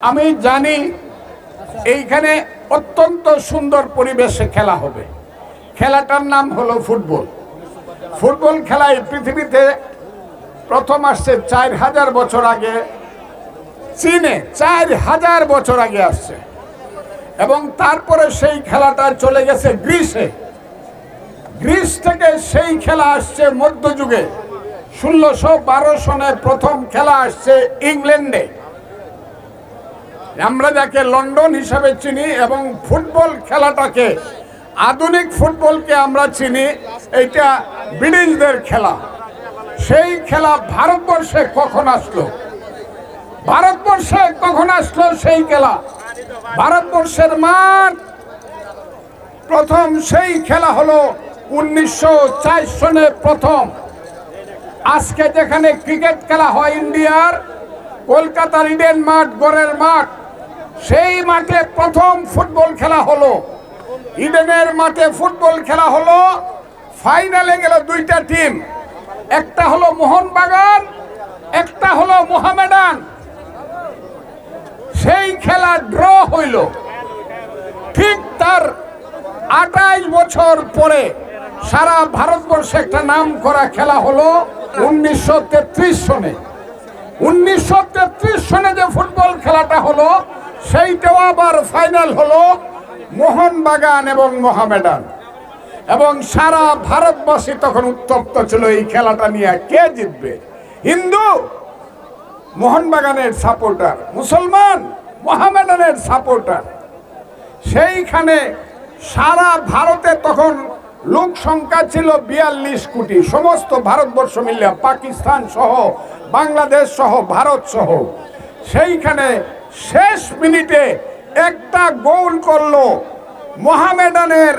আমি জানি এইখানে অত্যন্ত সুন্দর পরিবেশে খেলা হবে। খেলাটার নাম হলো ফুটবল। ফুটবল খেলায় পৃথিবীতে প্রথম আসছে চার হাজার বছর আগে, চীনে চার হাজার বছর আগে আসছে। এবং তারপরে সেই খেলাটা চলে গেছে গ্রিসে। গ্রিস থেকে সেই খেলা আসছে মধ্যযুগে। ষোলোশো বারো সনে প্রথম খেলা আসছে ইংল্যান্ডে। আমরা যাকে লন্ডন হিসাবে চিনি এবং ফুটবল খেলাটাকে, আধুনিক ফুটবলকে আমরা চিনি, এইটা ব্রিটিশদের খেলা। সেই খেলা ভারতবর্ষে কখন আসলো? ভারতবর্ষে কখন আসলো সেই খেলা? ভারতবর্ষের মাঠ। প্রথম সেই খেলা হলো উনিশশো চার সনে প্রথম। আজকে যেখানে ক্রিকেট খেলা হয় ইন্ডিয়ার, কলকাতার ইডেন মাঠ, গড়ের মাঠ। সেই মাঠে প্রথম ফুটবল খেলা হলো। ইডেনের মাঠে ফুটবল খেলা হলো। ফাইনালে গেল দুইটা টিম। একটা হলো মোহনবাগান, একটা হলো মোহামেডান। সেই খেলা ড্র হইল। ঠিক তার আঠাইশ বছর পরে সারা ভারতবর্ষে একটা নাম করা খেলা হলো উনিশশো তেত্রিশ সনে। উনিশশো তেত্রিশ সনে যে ফুটবল খেলাটা হলো সেইটাও আবার ফাইনাল হলো মোহনবাগান এবং মোহামেডান। এবং সারা ভারতবাসী তখন উত্তপ্ত ছিল এই খেলাটা নিয়ে। কে জিতবে? হিন্দু? মোহনবাগানের সাপোর্টার মুসলমান? মোহামেডানের সাপোর্টার সেইখানে সারা ভারতে তখন লোক সংখ্যা ছিল বিয়াল্লিশ কোটি। সমস্ত ভারতবর্ষ মিলিয়ে পাকিস্তান সহ, বাংলাদেশ সহ, ভারত সহ। সেইখানে শেষ মিনিটে একটা গোল করল মোহামেডানের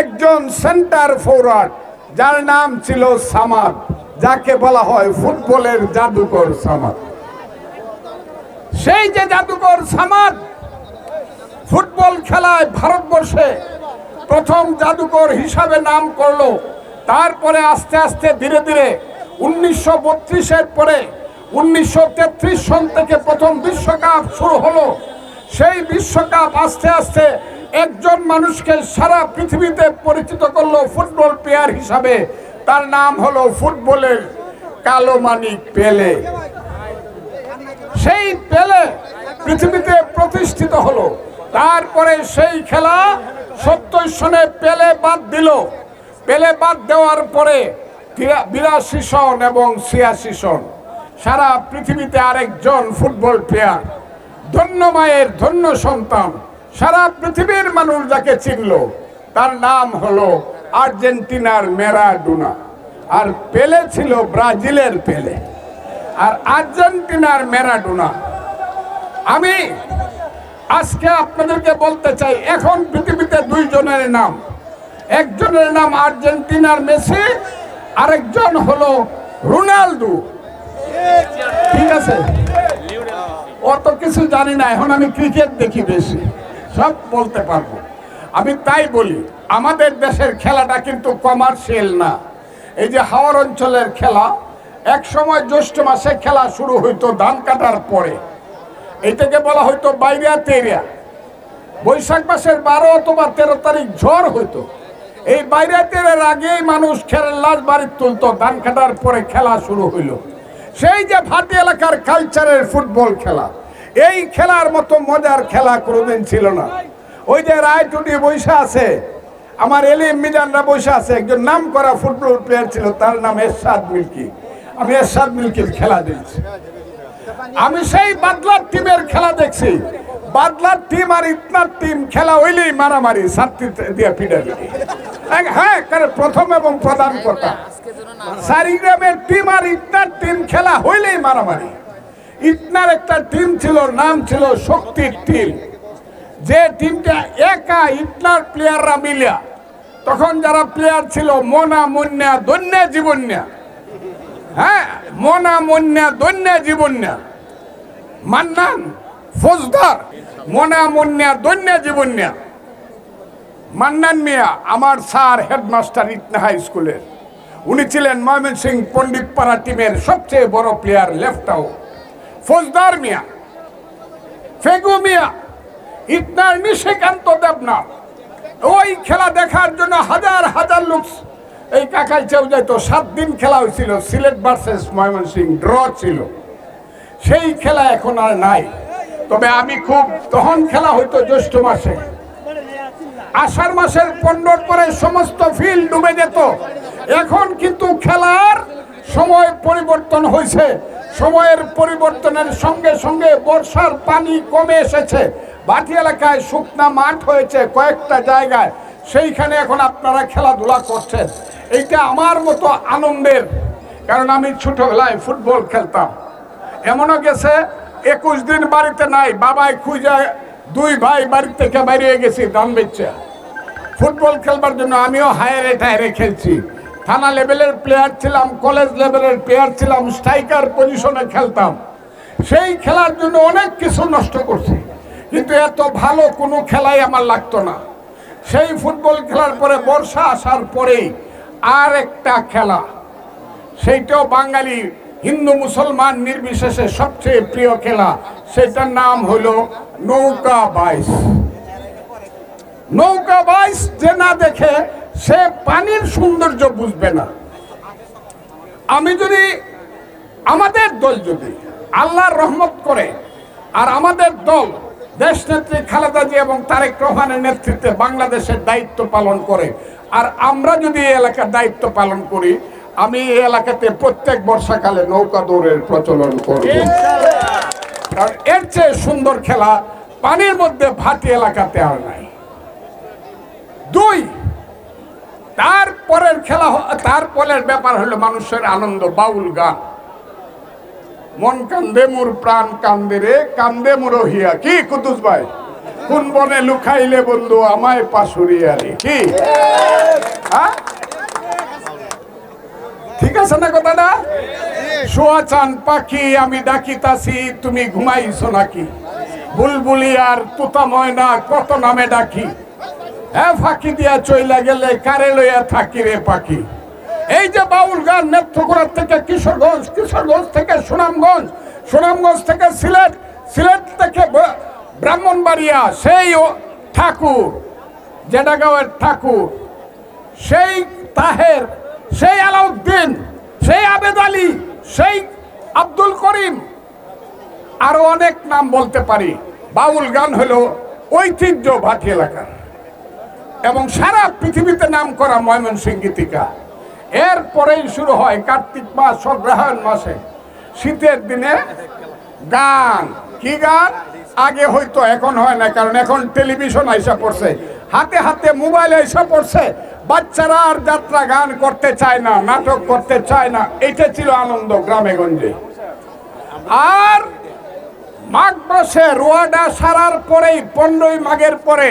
একজন সেন্টার ফরওয়ার্ড যার নাম ছিল সামাদ, যাকে বলা হয় ফুটবলের জাদুকর সামাদ। সেই যে জাদুকর সামাদ ফুটবল খেলায় ভারতবর্ষে প্রথম জাদুকর হিসাবে নাম করল, তারপরে আস্তে আস্তে ধীরে ধীরে উনিশশো বত্রিশের পরে উনিশশো তেত্রিশ সন থেকে প্রথম বিশ্বকাপ শুরু হলো। সেই বিশ্বকাপ আস্তে আস্তে একজন মানুষকে সারা পৃথিবীতে পরিচিত করল ফুটবল প্লেয়ার হিসাবে। তার নাম হলো ফুটবলের কালো মানিক পেলে। সেই পেলে পৃথিবীতে প্রতিষ্ঠিত হলো। তারপরে সেই খেলা সত্তর সনে পেলে বাদ দিল। পেলে বাদ দেওয়ার পরে বিরাশি সন এবং ছিয়াশি সন। সারা পৃথিবীতে আরেকজন ফুটবল প্লেয়ার ধন্য মায়ের ধন্য সন্তান, সারা পৃথিবীর মানুষ যাকে চিনল, তার নাম হলো আর্জেন্টিনার মেরাডোনা আর পেলে ছিল ব্রাজিলের পেলে। আর আর্জেন্টিনার মেরাডোনা আমি আজকে আপনাদেরকে বলতে চাই, এখন পৃথিবীতে দুইজনের নাম। একজনের নাম আর্জেন্টিনার মেসি, আরেকজন হলো রোনালদো। ঠিক আছে? অত কিছু জানি না, এখন আমি ক্রিকেট দেখি বেশি, সব বলতে পারব। আমি তাই বলি, আমাদের দেশের খেলাটা কিন্তু কমার্শিয়াল না। এই যে হাওয়ার অঞ্চলের খেলা এক সময় জ্যৈষ্ঠ মাসে খেলা শুরু হইতো ধান কাটার পরে। এটাকে বলা হয়তো বাইরিয়া তেরিয়া বৈশাখ মাসের বারো অথবা তেরো তারিখ ঝড় হইতো। এই বাইরিয়া তেরের আগেই মানুষ খেলার লাশ বাড়ি তুলতো, ধান কাটার পরে খেলা শুরু হইল। সেই যে ভাটি এলাকার কালচারের ফুটবল খেলা, এই খেলার মতো মজার খেলা কোনোদিন ছিল না। ওই যে রায়টুটি বৈশা আছে, আমার এলিম মিজানরা বসে আছে, একজন নাম করা ফুটবল প্লেয়ার ছিল, তার নাম এরশাদ মিল্কি। আমি এরশাদ মিল্কির খেলা দেখছি। আমি সেই বাদলার টিমের খেলা দেখছি। বাদলার টিম আর ইতনার টিম খেলা হইলেই মারামারি ছাত্রী দিয়ে পিটাপিটি এক- হ্যাঁ কারণ প্রথম এবং প্রধান কথা। সারিগ্রামের টিম আর ইতনার টিম খেলা হইলেই মারামারি। ইতনার একটা টিম ছিল, নাম ছিল শক্তির টিম যে টিমটা একা ইতনার প্লেয়াররা মিলিয়া। তখন যারা প্লেয়ার ছিল, মোনা মুন্যা দন্যা, জীবন্যা। হ্যাঁ মনা মন্যা দন্যা, জীবন্যা। মান্নান ফৌজদার, মনা মন্যা দন্যা জীবন্যা মান্নান মিয়া, আমার স্যার হেডমাস্টার ইটনা হাই স্কুলের। উনি ছিলেন ময়মনসিং পণ্ডিত পাড়া টিমের সবচেয়ে বড় player left out Foujdar Mia, Fegu Mia, ইতনার Nishikanta Debnath. ওই খেলা দেখার জন্য হাজার হাজার লোক, এই কাকাই চেউ যেত সাত দিন খেলা হয়েছিল সিলেট ভার্সেস ময়মনসিং ড্র ছিল। সেই খেলা এখন আর নাই। তবে আমি খুব তখন খেলা হইতো জ্যৈষ্ঠ মাসে। আষাঢ় মাসের পনেরোর পরে সমস্ত ফিল্ড ডুবে যেত। এখন কিন্তু খেলার সময় পরিবর্তন হয়েছে সময়ের পরিবর্তনের সঙ্গে সঙ্গে বর্ষার পানি কমে এসেছে। বাটি এলাকায় শুকনা মাঠ হয়েছে কয়েকটা জায়গায়। সেইখানে এখন আপনারা খেলাধুলা করছেন। এইটা আমার মতো আনন্দের। কারণ আমি ছোটবেলায় ফুটবল খেলতাম। এমনও গেছে একুশ দিন বাড়িতে নাই, বাবাই খুঁজে দুই ভাই বাড়ি থেকে বেরিয়ে গেছি দান বেচা। ফুটবল খেলবার জন্য আমিও হায়ারে টায়ারে খেলছি। থানা লেভেলের প্লেয়ার ছিলাম কলেজ লেভেলের প্লেয়ার ছিলাম স্ট্রাইকার পজিশনে খেলতাম। সেই খেলার জন্য অনেক কিছু নষ্ট করছি, কিন্তু এত ভালো কোনো খেলাই আমার লাগতো না। সেই ফুটবল খেলার পরে বর্ষা আসার পরেই আর একটা খেলা, সেইটাও বাঙালি হিন্দু মুসলমান নির্বিশেষে সবচেয়ে প্রিয় খেলা, সেটার নাম হলো নৌকা বাইশ। নৌকা বাইশ যে না দেখে সে পানির সৌন্দর্য বুঝবে না। আমি যদি আমাদের দল যদি আল্লাহর রহমত করে আর আমাদের দল দেশ নেত্রী খালেদা জি এবং তারেক রহমানের নেতৃত্বে বাংলাদেশের দায়িত্ব পালন করে, আর আমরা যদি এই এলাকার দায়িত্ব পালন করি আমি এই এলাকাতে প্রত্যেক বর্ষাকালে নৌকা দৌড়ের প্রচলন করব। কারণ এর চেয়ে সুন্দর খেলা পানির মধ্যে ভাটি এলাকাতে আর নাই। দুই তারপরের খেলা তারপরের ব্যাপার হলো মানুষের আনন্দ, বাউল গান। মন কান্দে মোর, প্রাণ কান্দে রে, কান্দে মোর হিয়া কি কুতুস ভাই? কোন বনে লুকাইলে বন্ধু আমায় পাশুরিয়া রে, কি? হ্যাঁ? আছে না কথাটা সোয়া চান পাখি, আমি ডাকিতাছি, তুমি ঘুমাইছো নাকি? বুলবুলি আর তুতা ময়না কত নামে ডাকি? হ্যাঁ ফাঁকি দিয়া চইলা গেলে কারে লইয়া থাকি রে পাখি? এই যে বাউল গান নেত্রকোনার থেকে কিশোরগঞ্জ কিশোরগঞ্জ থেকে সুনামগঞ্জ সুনামগঞ্জ থেকে সিলেট সিলেট থেকে ব্রাহ্মণবাড়িয়া, সেই ঠাকুর, জেডাগাঁওয়ের ঠাকুর, সেই তাহের, সেই আলাউদ্দিন। সেই আবেদ আলী, সেই আব্দুল করিম, আরও অনেক নাম বলতে পারি। বাউল গান হলো ঐতিহ্য ভাটি এলাকার। এবং সারা পৃথিবীতে নাম করা ময়মনসিংহ গীতিকা। এরপরেই শুরু হয় কার্তিক মাস অগ্রহায়ণ মাসে। শীতের দিনে গান। কি গান? আগে হয়তো এখন হয় না, কারণ এখন টেলিভিশন আইসা পড়ছে। হাতে হাতে মোবাইল আইসা পড়ছে। বাচ্চারা আর যাত্রা গান করতে চায় না, নাটক করতে চায় না, এটা ছিল আনন্দ গ্রামে গঞ্জে আর মাঘ মাসে রোয়াডা সারার পরেই, পনেরোই মাঘের পরে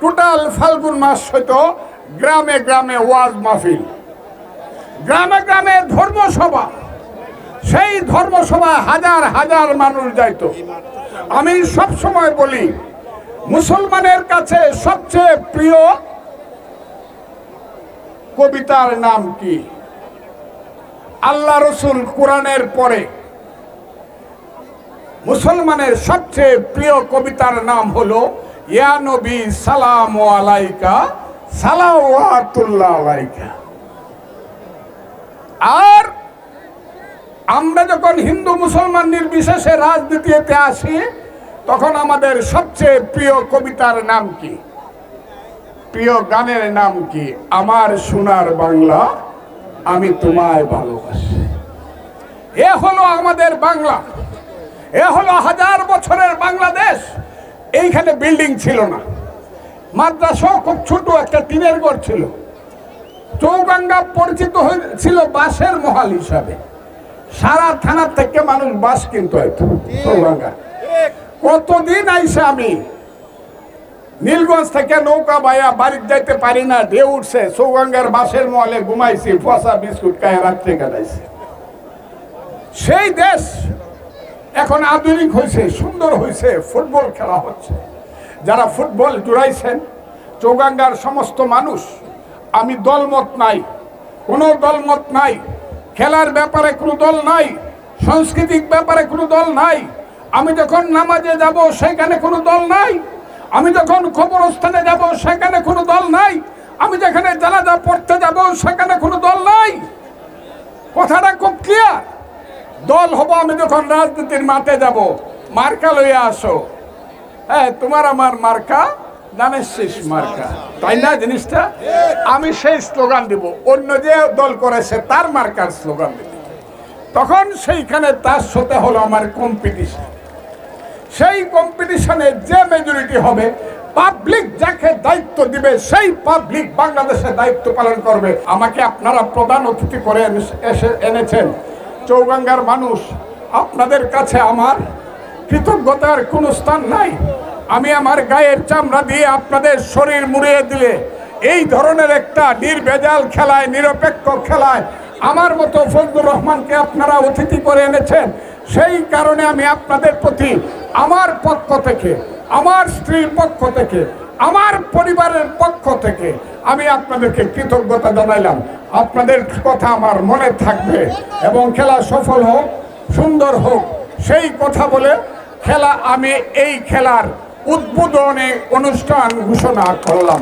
টোটাল ফাল্গুন মাস হইতো গ্রামে গ্রামে ওয়াজ মাহফিল। গ্রামে গ্রামে ধর্মসভা, সেই ধর্মসভায় হাজার হাজার মানুষ যাইতো। আমি সব সময় বলি, মুসলমানের কাছে সবচেয়ে প্রিয় কবিতার নাম কি? আল্লাহ রসুল কোরআনের পরে মুসলমানের সবচেয়ে প্রিয় কবিতার নাম হলো, ইয়া নবী, সালাম আলাইকা, সালাওয়াতুল্লাহ আলাইকা। আর আমরা যখন হিন্দু মুসলমান নির্বিশেষে রাজনীতিতে আসি, তখন আমাদের সবচেয়ে প্রিয় কবিতার নাম কি? প্রিয় গানের নাম কি? আমার সোনার বাংলা আমি তোমায় ভালোবাসি। এ হলো আমাদের বাংলা। এ হলো হাজার বছরের বাংলাদেশ। এইখানে বিল্ডিং ছিল না। মাদ্রাসাও খুব ছোট একটা টিনের ঘর ছিল। চৌগাঙ্গা পরিচিত হয়েছিল বাঁশের মহাল হিসাবে। সারা থানার থেকে মানুষ বাস কিনতে হয়তো চৌগাঙ্গা। কতদিন আইসে আমি নীলগঞ্জ থেকে নৌকা বাইয়া বাড়িতে যাইতে পারি না, ঢেউ উঠছে, চৌগাঙ্গার বাসের মহলে ঘুমাইছি, পচা বিস্কুট খায়, রাত্রে কাটাইছি। সেই দেশ এখন আধুনিক হয়েছে সুন্দর হয়েছে ফুটবল খেলা হচ্ছে। যারা ফুটবল জুড়াইছেন, চৌগাঙ্গার সমস্ত মানুষ, আমি দলমত নাই, কোনো দলমত নাই, খেলার ব্যাপারে কোনো দল নাই, সাংস্কৃতিক ব্যাপারে কোনো দল নাই, আমি যখন নামাজে যাব, সেখানে কোনো দল নাই। আমি যখন কবরস্থানে যাব, সেখানে কোনো দল নাই। আমি যেখানে জানাজা পড়তে যাব, সেখানে কোনো দল নাই। কথাটা খুব ক্লিয়ার দল হব আমি যখন রাজনীতির মাঠে যাব, মার্কা লইয়া আসো। হ্যাঁ তোমার আমার মার্কা, দানের শেষ মার্কা। তাই না জিনিসটা? আমি সেই স্লোগান দিব। অন্য যে দল করেছে, তার মার্কার স্লোগান দিব। তখন সেইখানে তার সাথে হলো আমার কম্পিটিশন সেই কম্পিটিশনে যে মেজরিটি হবে পাবলিক যাকে দায়িত্ব দিবে, সেই পাবলিক বাংলাদেশে দায়িত্ব পালন করবে। আমাকে আপনারা প্রধান অতিথি করে এসে এনেছেন। চৌগাঙ্গার মানুষ, আপনাদের কাছে আমার কৃতজ্ঞতার কোনো স্থান নাই। আমি আমার গায়ের চামড়া দিয়ে আপনাদের শরীর মুড়িয়ে দিলে, এই ধরনের একটা নির্ভেজাল খেলায়, নিরপেক্ষ খেলায় আমার মতো ফজলুর রহমানকে আপনারা অতিথি করে এনেছেন। সেই কারণে আমি আপনাদের প্রতি আমার পক্ষ থেকে, আমার স্ত্রীর পক্ষ থেকে, আমার পরিবারের পক্ষ থেকে আমি আপনাদেরকে কৃতজ্ঞতা জানাইলাম। আপনাদের কথা আমার মনে থাকবে এবং খেলা সফল হোক, সুন্দর হোক, সেই কথা বলে খেলা আমি এই খেলার উদ্বোধনে অনুষ্ঠান ঘোষণা করলাম।